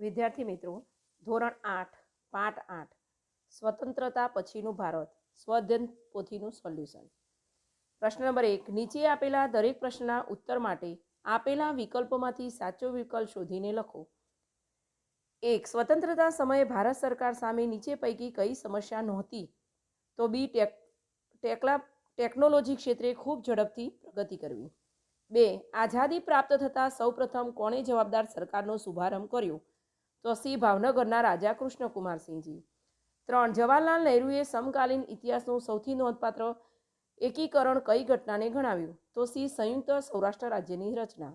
વિદ્યાર્થી મિત્રો, ધોરણ આઠ, પાઠ આઠ, સ્વતંત્રતા પછીનું ભારત, સ્વધ્યન પોથીનું સોલ્યુશન. પ્રશ્ન નંબર એક, નીચે આપેલા દરેક પ્રશ્નના ઉત્તર માટે આપેલા વિકલ્પોમાંથી સાચો વિકલ્પ શોધીને લખો. એક, સ્વતંત્રતા સમયે ભારત સરકાર સામે નીચે પૈકી કઈ સમસ્યા નહોતી? તો બી, ટેક, ટેકલા, ટેકનોલોજી ક્ષેત્રે ખૂબ ઝડપથી પ્રગતિ કરવી. બે, આઝાદી પ્રાપ્ત થતાં સૌપ્રથમ કોણે જવાબદાર સરકારનો શુભારંભ કર્યો? તો સી ભાવનગરના રાજા કૃષ્ણકુમારસિંહજી. ત્રણ, જવાહરલાલ નહેરુએ સમકાલીન ઇતિહાસનું સૌથી નોંધપાત્ર એકીકરણ કઈ ઘટનાને ગણાવ્યું? તો સી સંયુક્ત સૌરાષ્ટ્ર રાજ્યની રચના.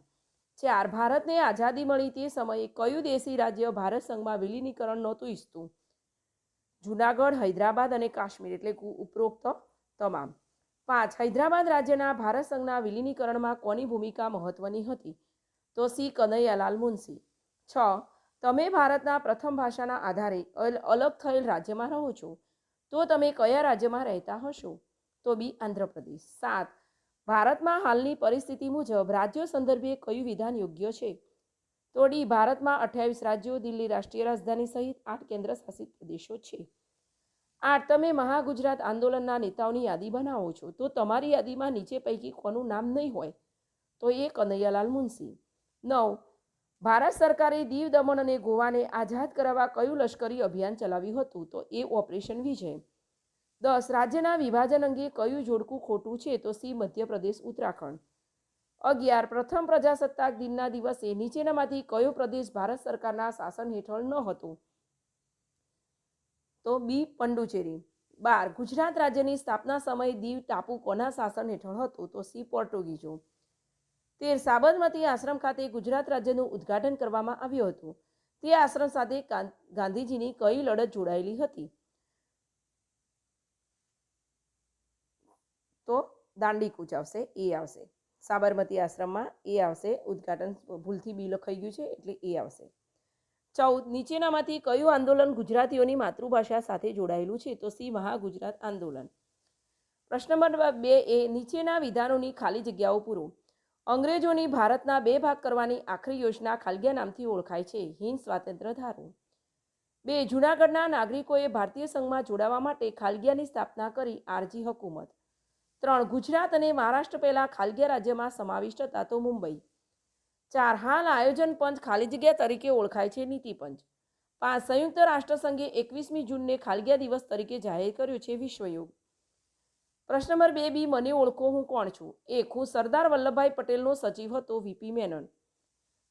ચાર, ભારતને આઝાદી મળી તે સમયે કયું દેશી રાજ્ય ભારત સંઘમાં વિલીનીકરણ નહોતું ઈચ્છતું? જુનાગઢ, હૈદરાબાદ અને કાશ્મીર એટલે ઉપરોક્ત તમામ. પાંચ, હૈદરાબાદ રાજ્યના ભારત સંઘના વિલીનીકરણમાં કોની ભૂમિકા મહત્વની હતી? તો સી કનૈયાલાલ મુનશી. છ તમે ભારતના પ્રથમ ભાષાના આધારે અલ- અલગ થયેલ રાજ્યમાં રહો છો, તો તમે કયા રાજ્યમાં રહેતા હશો? તો બી આંધ્રપ્રદેશ. સાત. ભારતમાં હાલની પરિસ્થિતિ મુજબ રાજ્યો સંદર્ભે કયું વિધાન યોગ્ય છે? તો ડી, ભારતમાં અઠ્યાવીસ રાજ્યો, દિલ્હી રાષ્ટ્રીય રાજધાની સહિત આઠ કેન્દ્ર શાસિત પ્રદેશો છે. આઠ. તમે મહાગુજરાત આંદોલનના નેતાઓની યાદી બનાવો છો, તો તમારી યાદીમાં નીચે પૈકી કોનું નામ નહીં હોય? તો એ કનૈયાલાલ મુનશી. નવ. ભારત સરકારે દીવ દમણ અને ગોવાને આઝાદ કરાવવા કયું લશ્કરી અભિયાન ચલાવ્યું હતું? તો એ ઓપરેશન વિજય. દસ, રાજ્યના વિભાજન અંગે કયું જોડકું ખોટું છે? તો સી, મધ્યપ્રદેશ, ઉત્તરાખંડ. અગિયાર, પ્રથમ પ્રજાસત્તાક દિનના દિવસે નીચેનામાંથી કયો પ્રદેશ ભારત સરકારના શાસન હેઠળ ન હતો? તો બી, પંડુચેરી. બાર, ગુજરાત રાજ્યની સ્થાપના સમયે દીવ ટાપુ કોના શાસન હેઠળ હતું. તો સી પોર્ટુગીઝો તેર સાબરમતી આશ્રમ ખાતે ગુજરાત રાજ્યનું ઉદ્ઘાટન કરવામાં આવ્યું હતું. તે આશ્રમ સાથે ગાંધીજીની કઈ લડત જોડાયેલી હતી? તો દાંડી કૂચ આવશે એ આવશે. સાબરમતી આશ્રમમાં એ આવશે, ઉદ્ઘાટન ભૂલથી બી લખાઈ ગયું છે, એટલે એ આવશે. ચૌદ, નીચેનામાંથી કયું આંદોલન ગુજરાતીઓની માતૃભાષા સાથે જોડાયેલું છે? તો સી, મહાગુજરાત આંદોલન. પ્રશ્ન નંબર બે એ, નીચેના વિધાનોની ખાલી જગ્યાઓ પૂરો. અંગ્રેજોની ભારતના બે ભાગ કરવાની આખરી યોજના ખાલગિયા નામથી ઓળખાય છે. હિન્દ સ્વાતંત્ર્ય ધારો. બે, જૂનાગઢના નાગરિકોએ ભારતીય સંઘમાં જોડાવા માટે ખાલગિયાની સ્થાપના કરી આરજી હકુમત. ત્રણ, ગુજરાત અને મહારાષ્ટ્ર પહેલાં ખાલગિયા રાજ્યમાં સમાવિષ્ટ હતા તો મુંબઈ. ચાર, હાલ આયોજન પંચ ખાલી જગ્યા તરીકે ઓળખાય છે નીતિ પંચ પાંચ, સંયુક્ત રાષ્ટ્રસંઘે એકવીસમી જૂનને ખાલગિયા દિવસ તરીકે જાહેર કર્યો છે વિશ્વયોગ. પ્રશ્ન નંબર બે, બી, મને ઓળખો હું કોણ છું? એક, હું સરદાર વલ્લભભાઈ પટેલનો સચિવ હતો વીપી મેનન.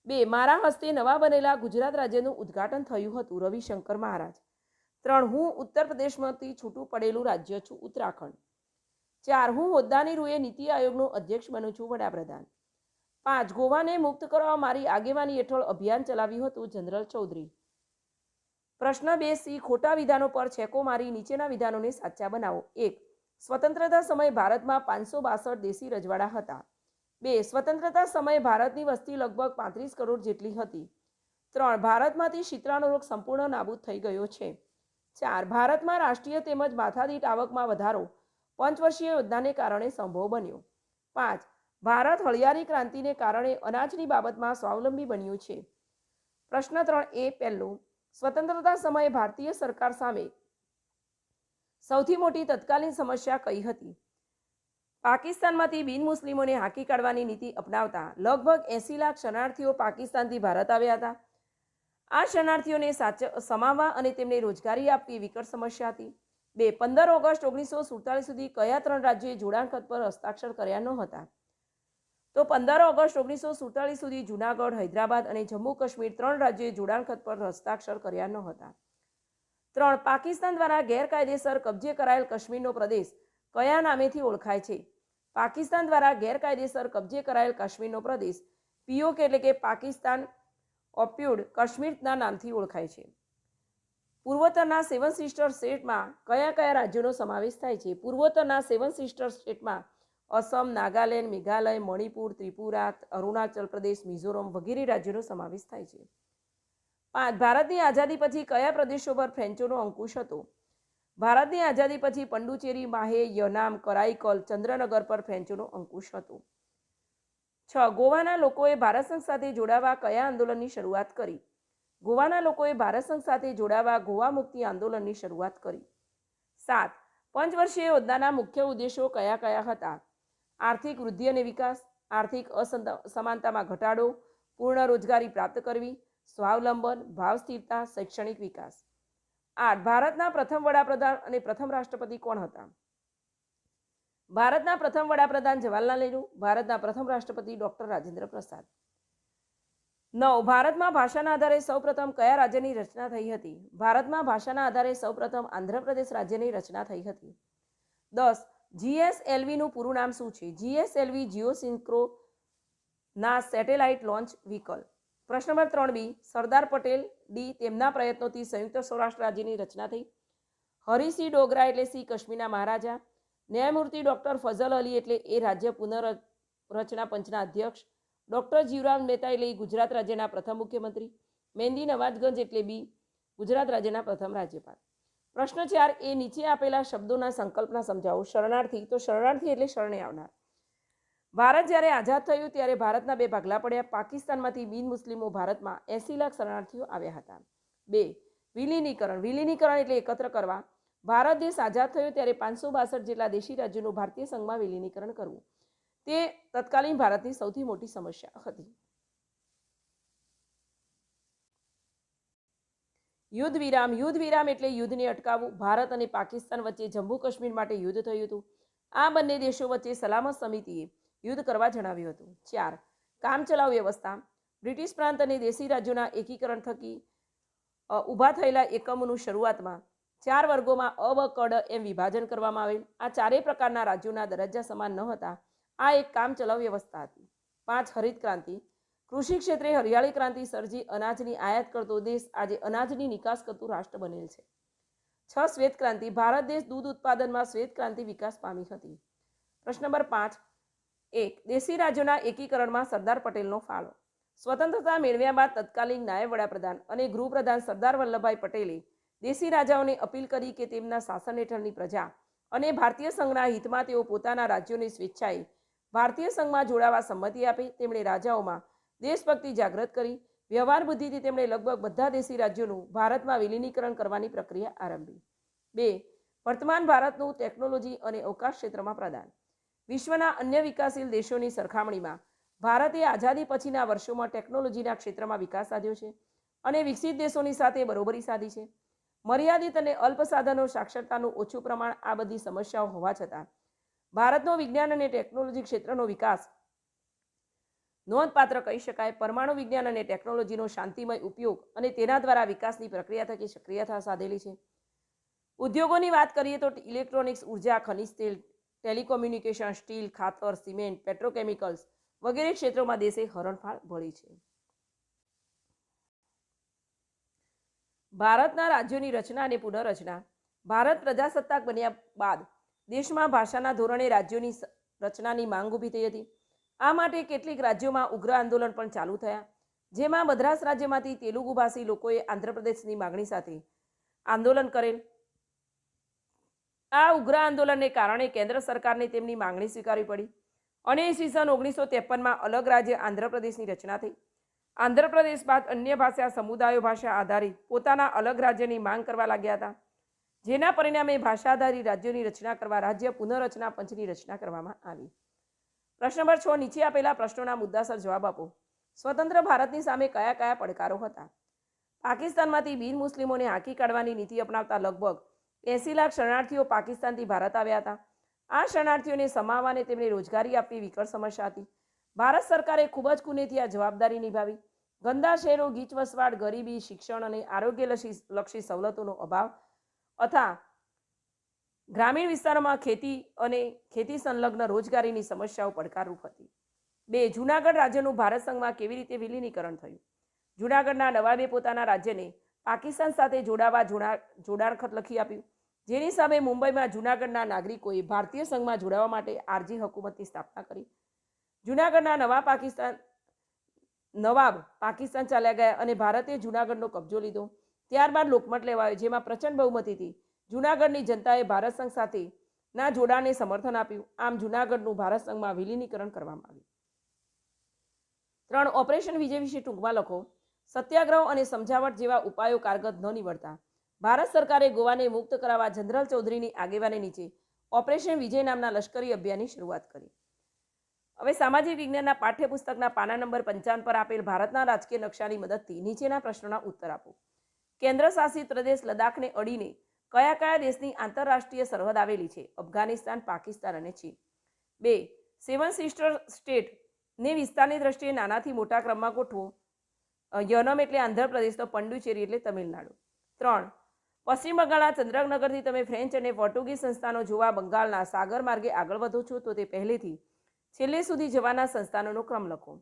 બે, મારા હસ્તે નવા બનેલા ગુજરાત રાજ્યનું ઉદ્ઘાટન થયું હતું, રવિશંકર મહારાજ. ત્રણ, હું ઉત્તર પ્રદેશમાંથી છૂટું પડેલું રાજ્ય છું, ઉત્તરાખંડ. ચાર, હું હોદ્દાની રૂએ નીતિ આયોગનો અધ્યક્ષ બનું છું, વડાપ્રધાન. પાંચ, ગોવાને મુક્ત કરવા મારી આગેવાની હેઠળ અભિયાન ચલાવ્યું હતું, જનરલ ચૌધરી. પ્રશ્ન બે, સી, ખોટા વિધાનો પર છેકો મારી નીચેના વિધાનોને સાચા બનાવો. એક સ્વતંત્રતા સમયે ભારતમાં પાંચસો બાસઠ દેશી રજવાડા હતા. બે, સ્વતંત્રતા સમયે ભારતની વસ્તી લગભગ પાંત્રીસ કરોડ જેટલી હતી. ત્રણ, ભારતમાંથી શીતળાનો રોગ સંપૂર્ણ નાબૂદ થઈ ગયો છે. ચાર, ભારતમાં રાષ્ટ્રીય તેમજ માથાદીઠ આવકમાં વધારો પંચવર્ષીય યોજનાને કારણે સંભવ બન્યો. પાંચ, ભારત હળિયાળી ક્રાંતિને કારણે અનાજની બાબતમાં સ્વાવલંબી બન્યું છે. પ્રશ્ન ત્રણ એ પહેલું, સ્વતંત્રતા સમયે ભારતીય સરકાર સામે સૌથી મોટી તત્કાલીન સમસ્યા કઈ હતી? પાકિસ્તાનમાંથી બિન મુસ્લિમોને હાંકી કાઢવાની નીતિ અપનાવતા લગભગ એંસી લાખ શરણાર્થીઓ પાકિસ્તાનથી ભારત આવ્યા હતા. આ શરણાર્થીઓને સાચ સમાવવા અને તેમને રોજગારી આપવી વિકટ સમસ્યા હતી. બે પંદર ઓગસ્ટ ઓગણીસો સુડતાલીસ સુધી કયા ત્રણ રાજ્યોએ જોડાણ ખત પર હસ્તાક્ષર કર્યા ન હતા તો પંદર ઓગસ્ટ ઓગણીસો સુડતાલીસ સુધી જૂનાગઢ, હૈદરાબાદ અને જમ્મુ કાશ્મીર ત્રણ રાજ્યોએ જોડાણ ખત પર હસ્તાક્ષર કર્યા ન હતા ત્રણ પાકિસ્તાન દ્વારા ગેરકાયદેસર કબજે કરાયેલ કાશ્મીરનો પ્રદેશ કયા નામેથી ઓળખાય છે? પાકિસ્તાન દ્વારા ગેરકાયદેસર કબજે કરાયેલ કાશ્મીરનો પ્રદેશ પીઓકે એટલે કે પાકિસ્તાન ઓપ્યુડ કાશ્મીરના નામથી ઓળખાય છે. પૂર્વોત્તરના સેવન સિસ્ટર સ્ટેટમાં કયા કયા રાજ્યોનો સમાવેશ થાય છે? પૂર્વોત્તરના સેવન સિસ્ટર સ્ટેટમાં અસમ, નાગાલેન્ડ, મેઘાલય, મણિપુર, ત્રિપુરા, અરુણાચલ પ્રદેશ, મિઝોરમ વગેરે રાજ્યોનો સમાવેશ થાય છે. પાંચ ભારતની આઝાદી પછી કયા પ્રદેશો પર ફ્રેન્ચોનો અંકુશ હતો? ભારતની આઝાદી પછી પંડુચેરી, માહે, યનામ, કરાઈકલ, ચંદ્રનગર પર ફ્રેન્ચોનો અંકુશ હતો. છ, ગોવાના લોકોએ ભારત સંઘ સાથે જોડાવા કયા આંદોલનની શરૂઆત કરી? ગોવાના લોકોએ ભારત સંઘ સાથે જોડાવા ગોવા મુક્તિ આંદોલનની શરૂઆત કરી. સાત, પંચવર્ષીય હોદ્દાના મુખ્ય ઉદ્દેશો કયા કયા હતા? આર્થિક વૃદ્ધિ અને વિકાસ, આર્થિક અસમાનતામાં ઘટાડો, પૂર્ણ રોજગારી પ્રાપ્ત કરવી સ્વાવલંબન, ભાવ સ્થિરતા, શૈક્ષણિક વિકાસ. આઠ, ભારતના પ્રથમ વડાપ્રધાન અને પ્રથમ રાષ્ટ્રપતિ કોણ હતા? ભારતના પ્રથમ વડાપ્રધાન જવાહરલાલ નહેરુ, ભારતના પ્રથમ રાષ્ટ્રપતિ ડૉક્ટર રાજેન્દ્ર પ્રસાદ. નવ, ભારતમાં ભાષાના આધારે સૌપ્રથમ કયા રાજ્યની રચના થઈ હતી? ભારતમાં ભાષાના આધારે સૌપ્રથમ આંધ્રપ્રદેશ રાજ્યની રચના થઈ હતી. દસ, જીએસએલવીનું પૂરું નામ શું છે? GSLV geosynchronous satellite launch vehicle પ્રશ્ન નંબર ત્રણ બી, સરદાર પટેલ ડી તેમના પ્રયત્નોથી સંયુક્ત સૌરાષ્ટ્ર રાજ્યની રચના થઈ. હરિસિંહ ડોગરા એટલે સિંહ કાશ્મીરના મહારાજા. ન્યાયમૂર્તિ ડૉક્ટર ફઝલ અલી એટલે એ રાજ્ય પુનઃરચના પંચના અધ્યક્ષ. ડૉક્ટર જીવરામ મહેતા એટલે ગુજરાત રાજ્યના પ્રથમ મુખ્યમંત્રી. મહેંદી નવાજગંજ એટલે બી, ગુજરાત રાજ્યના પ્રથમ રાજ્યપાલ. પ્રશ્ન ચાર, એ નીચે આપેલા શબ્દોના સંકલ્પના સમજાવો. શરણાર્થી, તો શરણાર્થી એટલે શરણે આવનાર. ભારત જ્યારે આઝાદ થયું ત્યારે ભારતના બે ભાગલા પડ્યા. પાકિસ્તાનમાંથી બિન મુસ્લિમો ભારતમાં એસી લાખ શરણાર્થીઓ આવ્યા હતા. બે, વિલીનીકરણ. વિલીનીકરણ એટલે એકત્ર કરવા. ભારત દેશ આઝાદ થયો ત્યારે પાંચસો બાસઠ જેટલા દેશી રાજ્યોનું ભારતીય સંઘમાં વિલીનીકરણ કરવું. તે તત્કાલીન ભારતની સૌથી મોટી સમસ્યા હતી. યુદ્ધ વિરામ. યુદ્ધ વિરામ એટલે યુદ્ધને અટકાવવું. ભારત અને પાકિસ્તાન વચ્ચે જમ્મુ કાશ્મીર માટે યુદ્ધ થયું હતું. આ બંને દેશો વચ્ચે સલામત સમિતિએ યુદ્ધ કરવા જણાવ્યું હતું. ચાર. કામચલાઉ વ્યવસ્થા. બ્રિટિશ પ્રાંત અને દેશી રાજ્યોના એકીકરણ થકી ઊભા થયેલા એકમોનું શરૂઆતમાં ચાર વર્ગોમાં અ કડ એમ વિભાજન કરવામાં આવેલ. આ ચારેય પ્રકારના રાજ્યોના દરજ્જા સમાન ન હતા. આ એક કામચલાઉ વ્યવસ્થા હતી. પાંચ. હરિત ક્રાંતિ. કૃષિ ક્ષેત્રે હરિયાળી ક્રાંતિ સર્જી અનાજની આયાત કરતો દેશ આજે અનાજની નિકાસ કરતું રાષ્ટ્ર બનેલ છે. છ. શ્વેત ક્રાંતિ. ભારત દેશ દૂધ ઉત્પાદનમાં શ્વેત ક્રાંતિ વિકાસ પામી હતી. પ્રશ્ન નંબર પાંચ. એક દેશી રાજ્યોના એકીકરણમાં સરદાર પટેલનો ફાળો. સ્વતંત્રતા મેળવ્યા બાદ તત્કાલીન નાયબ વડાપ્રધાન અને ગૃહપ્રધાન સરદાર વલ્લભભાઈ પટેલે દેશી રાજાઓને અપીલ કરી કે તેમના શાસન હેઠળની પ્રજા અને ભારતીય સંઘના હિતમાં તેઓ પોતાના રાજ્યોની સ્વેચ્છાએ ભારતીય સંઘમાં જોડાવા સંમતિ આપી તેમણે રાજાઓમાં દેશભક્તિ જાગૃત કરી. વ્યવહાર બુદ્ધિથી તેમણે લગભગ બધા દેશી રાજ્યોનું ભારતમાં વિલીનીકરણ કરવાની પ્રક્રિયા આરંભી. બે, વર્તમાન ભારતનું ટેકનોલોજી અને અવકાશ ક્ષેત્રમાં પ્રદાન. વિશ્વના અન્ય વિકાસશીલ દેશોની સરખામણીમાં ભારતે આઝાદી પછીના વર્ષોમાં ટેકનોલોજીના ક્ષેત્રમાં વિકાસ સાધ્યો છે અને વિકસિત દેશોની સાથે બરોબરી સાધી છે. મર્યાદિત અને અલ્પ સાધનો સાક્ષરતાનું ઓછું પ્રમાણ આ બધી સમસ્યાઓ હોવા છતાં ભારતનો વિજ્ઞાન અને ટેકનોલોજી ક્ષેત્રનો વિકાસ નોંધપાત્ર કહી શકાય પરમાણુ વિજ્ઞાન અને ટેકનોલોજીનો શાંતિમય ઉપયોગ અને તેના દ્વારા વિકાસની પ્રક્રિયા થકી સક્રિયતા સાધેલી છે. ઉદ્યોગોની વાત કરીએ તો ઇલેક્ટ્રોનિક્સ, ઊર્જા, ખનિજ, તેલ ટેલિકોમ્યુનિકેશન, સ્ટીલ, ખાતર, સિમેન્ટ, પેટ્રોકેમિકલ્સ વગેરે ક્ષેત્રોમાં દેશે હરણફાળ ભળી છે. ભારતના રાજ્યોની રચના અને પુનઃરચના. ભારત પ્રજાસત્તાક બન્યા બાદ દેશમાં ભાષાના ધોરણે રાજ્યોની રચનાની માંગ ઊભી થઈ હતી. આ માટે કેટલીક રાજ્યોમાં ઉગ્ર આંદોલન પણ ચાલુ થયા. જેમાં મદ્રાસ રાજ્યમાંથી તેલુગુ ભાષી લોકોએ આંધ્રપ્રદેશની માગણી સાથે આંદોલન કરેલ. આ ઉગ્ર આંદોલનને કારણે કેન્દ્ર સરકારને તેમની માંગણી સ્વીકારવી પડી. અને ઈસવીસન ઓગણીસો ત્રેપનમાં અલગ રાજ્ય આંધ્રપ્રદેશની રચના થઈ. આંધ્રપ્રદેશ બાદ અન્ય ભાષા સમુદાયો ભાષા આધારિત પોતાના અલગ રાજ્યની માંગ કરવા લાગ્યા હતા. જેના પરિણામે ભાષા આધારિત રાજ્યોની રચના કરવા, રાજ્ય પુનઃરચના પંચની રચના કરવામાં આવી. પ્રશ્ન નંબર છ, નીચે આપેલા પ્રશ્નોના મુદ્દાસર જવાબ આપો. સ્વતંત્ર ભારતની સામે કયા કયા પડકારો હતા? પાકિસ્તાનમાંથી બિન મુસ્લિમોને હાંકી કાઢવાની નીતિ અપનાવતા લગભગ એસી લાખ શરણાર્થીઓ પાકિસ્તાનથી ભારત આવ્યા હતા. આ શરણાર્થીઓને સમાવવાને તેમને રોજગારી આપવી વિકટ સમસ્યા હતી. ભારત સરકારે ખૂબ જ કુનેથી આ જવાબદારી નિભાવી. ગંદા શહેરો ગીચ વસવાટ ગરીબી, શિક્ષણ અને આરોગ્યલક્ષી લક્ષી સવલતોનો અભાવ તથા ગ્રામીણ વિસ્તારોમાં ખેતી અને ખેતી સંલગ્ન રોજગારીની સમસ્યાઓ પડકારરૂપ હતી. બે, જૂનાગઢ રાજ્યનું ભારત સંઘમાં કેવી રીતે વિલીનીકરણ થયું? જૂનાગઢના નવાબે પોતાના રાજ્યને પાકિસ્તાન સાથે જોડાવા જોડાણ ખત લખી આપ્યું. જેની સામે મુંબઈમાં જૂનાગઢના નાગરિકોએ ભારતીય સંઘમાં જોડાવા માટે આરજી હકુમતની સ્થાપના કરી. જૂનાગઢના નવા પાકિસ્તાન, નવાબ પાકિસ્તાન ચાલ્યા ગયા અને ભારતે જૂનાગઢનો કબજો લીધો. ત્યારબાદ લોકમત લેવાયો, જેમાં પ્રચંડ બહુમતીથી જૂનાગઢની જનતાએ ભારત સંઘ સાથે ના જોડાણને સમર્થન આપ્યું. આમ જૂનાગઢનું ભારત સંઘમાં વિલીનીકરણ કરવામાં આવ્યું. ત્રણ ઓપરેશન વિજય વિશે ટૂંકમાં લખો. સત્યાગ્રહ અને સમજાવટ જેવા ઉપાયો કારગત ન નીવડતા. ભારત સરકારે ગોવાને મુક્ત કરાવવા જનરલ ચૌધરીની આગેવાની નીચે ઓપરેશન વિજય નામના લશ્કરી અભિયાનની શરૂઆત કરી. હવે સામાજિક વિજ્ઞાનના પાઠ્યપુસ્તકના પાના નંબર પંચાવન પર આપેલ ભારતના રાજકીય નકશાની મદદથી નીચેના પ્રશ્નોના ઉત્તર આપો. કેન્દ્ર શાસિત પ્રદેશ લદ્દાખને અડીને કયા કયા દેશની આંતરરાષ્ટ્રીય સરહદ આવેલી છે? અફઘાનિસ્તાન, પાકિસ્તાન અને ચીન. બે, સેવન સિસ્ટર સ્ટેટ ને વિસ્તારની દ્રષ્ટિએ નાનાથી મોટા ક્રમમાં ગોઠવો. યનમ એટલે આંધ્રપ્રદેશ, તો પંડુચેરી એટલે તમિલનાડુ. ત્રણ પશ્ચિમ બંગાળના ચંદ્રનગરથી તમે ફ્રેન્ચ અને પોર્ટુગીઝ સંસ્થાનો જોવા બંગાળના સાગર માર્ગે આગળ વધો છો, તો તે પહેલેથી છેલ્લે સુધી જવાના સંસ્થાનોનો ક્રમ લખો.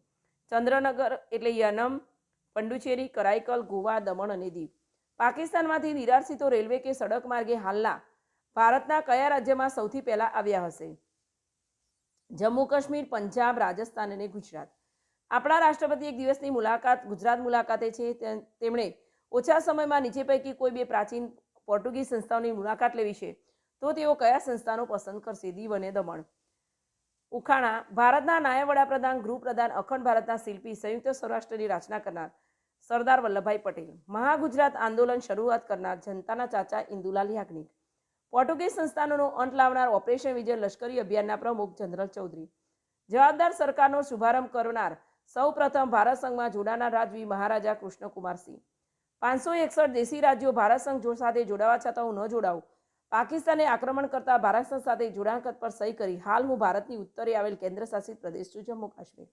ચંદ્રનગર એટલે યનમ, પંડુચેરી, કરાઈકલ, ગોવા, દમણ અને દીવ. પાકિસ્તાનમાંથી નિરાશ્રિતો રેલવે કે સડક માર્ગે હાલના ભારતના કયા રાજ્યમાં સૌથી પહેલા આવ્યા હશે? જમ્મુ કાશ્મીર, પંજાબ, રાજસ્થાન અને ગુજરાત. આપણા રાષ્ટ્રપતિ એક દિવસની મુલાકાત, ગુજરાત મુલાકાતે છે તેમણે ઓછા સમયમાં નીચે પૈકી કોઈ બે પ્રાચીન પોર્ટુગીઝ સંસ્થાઓની મુલાકાત લેવી છે, તો તેઓ કયા સંસ્થાનો પસંદ કરશે? દીવ અને દમણ. ઉખાણા. ભારતના નાયબ વડાપ્રધાન, ગૃહપ્રધાન, અખંડ ભારતના શિલ્પી, સંયુક્ત સૌરાષ્ટ્રની રચના કરનાર સરદાર વલ્લભભાઈ પટેલ. મહાગુજરાત આંદોલન શરૂઆત કરનાર જનતાના ચાચા ઇન્દુલાલ યાજ્ઞિક. પોર્ટુગીઝ સંસ્થાનોનો અંત લાવનાર ઓપરેશન વિજય લશ્કરી અભિયાનના પ્રમુખ જનરલ ચૌધરી. જવાબદાર સરકારનો શુભારંભ કરનાર સૌ પ્રથમ ભારત સંઘમાં જોડાનાર રાજવી મહારાજા કૃષ્ણકુમારસિંહ પાંચસો એકસઠ દેશી રાજ્યો ભારત સંઘ જોડ સાથે જોડાવા છતાં હું ન જોડાઉં. પાકિસ્તાને આક્રમણ કરતા ભારત સંઘ સાથે જોડાણ પર સહી કરી. હાલ હું ભારતની ઉત્તરે આવેલ કેન્દ્ર શાસિત પ્રદેશ છું, Jammu Kashmir.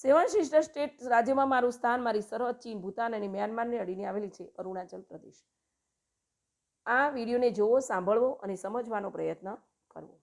Seven sister state રાજ્યમાં મારું સ્થાન મારી સરહદ, ચીન, ભૂતાન અને મ્યાનમારને અડીને આવેલી છે, અરુણાચલ પ્રદેશ. આ વિડીયોને જોવો સાંભળવો અને સમજવાનો પ્રયત્ન કરવો.